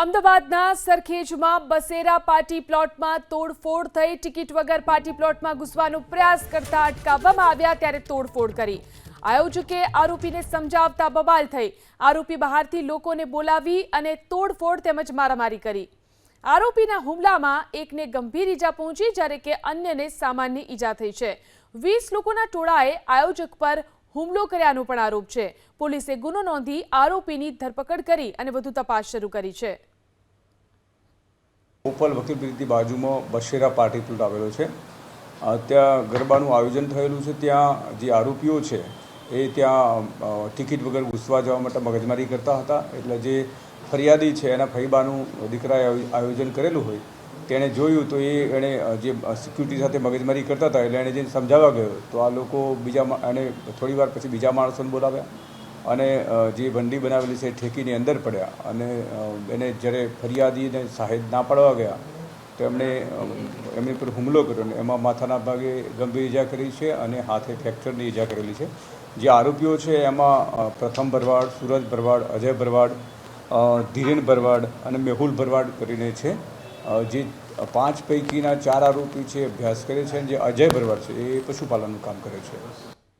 અમદાવાદના સરખેજમાં બસેરા પાર્ટી પ્લોટમાં તોડફોડ થઈ. ટિકિટ વગર પાર્ટી પ્લોટમાં ઘૂસવાનો પ્રયાસ કરતા અટકાવવામાં આવ્યા ત્યારે તોડફોડ કરી. આયોજકે આરોપીને સમજાવતા બબાલ થઈ. આરોપી બહારથી લોકોને બોલાવી અને તોડફોડ તેમજ મારામારી કરી. આરોપીના હુમલામાં એકને ગંભીર ઈજા પહોંચી, જ્યારે કે અન્યને સામાન્ય ઈજા થઈ છે. વીસ લોકોના ટોળાએ આયોજક પર હુમલો કર્યાનો પણ આરોપ છે. પોલીસે ગુનો નોંધી આરોપીની ધરપકડ કરી અને વધુ તપાસ શરૂ કરી છે. ઉપલ વકીલ બ્રિજની બાજુમાં બશેરા પાર્ટી પ્લોટ આવેલો છે. ત્યાં ગરબાનું આયોજન થયેલું છે. ત્યાં જે આરોપીઓ છે, એ ત્યાં ટિકિટ વગર ઘૂસવા જવા માટે મગજમારી કરતા હતા. એટલે જે ફરિયાદી છે, એના ફઈબાનું દીકરાએ આયોજન કરેલું હોય, તેણે જોયું તો એ એણે જે સિક્યુરિટી સાથે મગજમારી કરતા હતા, એટલે એણે જે સમજાવવા ગયો, તો આ લોકો બીજા એને થોડી વાર પછી બીજા માણસોને બોલાવ્યા. અને જે બંડી બનાવેલી છે એ ઠેકીની અંદર પડ્યા અને એને જ્યારે ફરિયાદીને સાહેબ ના પાડવા ગયા, તો એમણે એમની પર હુમલો કર્યો અને એમાં માથાના ભાગે ગંભીર ઈજા કરી છે અને હાથે ફ્રેક્ચરની ઈજા કરેલી છે. જે આરોપીઓ છે એમાં પ્રથમ ભરવાડ સુરજ ભરવાડ, અજય ભરવાડ ધીરેન ભરવાડ અને મેહુલ ભરવાડ કરીને છે. જે પાંચ પૈકીના ચાર આરોપી છે અભ્યાસ કરે છે અને જે અજય ભરવાડ છે એ પશુપાલનનું કામ કરે છે.